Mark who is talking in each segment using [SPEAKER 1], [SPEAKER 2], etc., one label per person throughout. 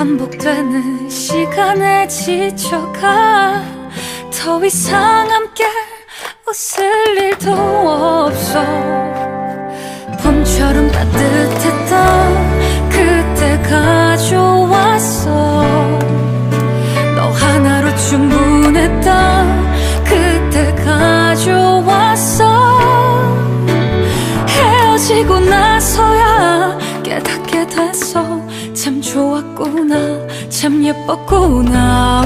[SPEAKER 1] 반복되는 시간에 지쳐가 더 이상 함께 웃을 일도 없어. 봄처럼 따뜻했던 그때가 좋았어. 너 하나로 충분했던 그때가 좋았어. 헤어지고 나서야 깨닫게 됐어 참 좋았구나 참 예뻤구나.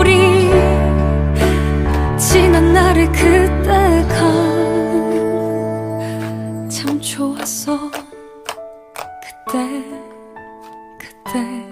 [SPEAKER 1] 우리 지난 날의 그때가 참 좋았어. 그때 그때.